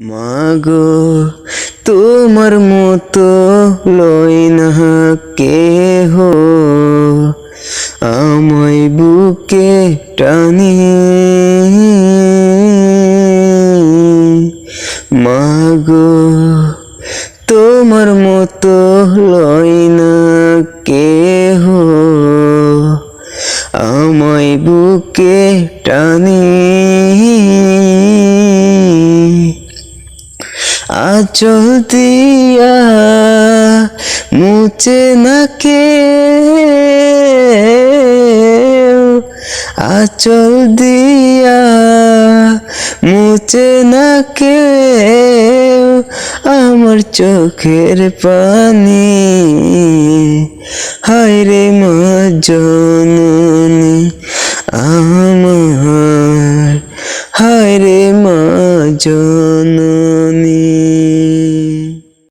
মাগো, তোমার মতো লই না কেহ। আমায় বুকে টানি। মাগো, তোমার মতো লই না কেহ। আমায় বুকে টানি। আচল দিয়া মুছে না কে আচল দিয়া মুছে না কে আমার চোখের পানি, হায় রে মা জননী, আমার, হায় রে মা জননী।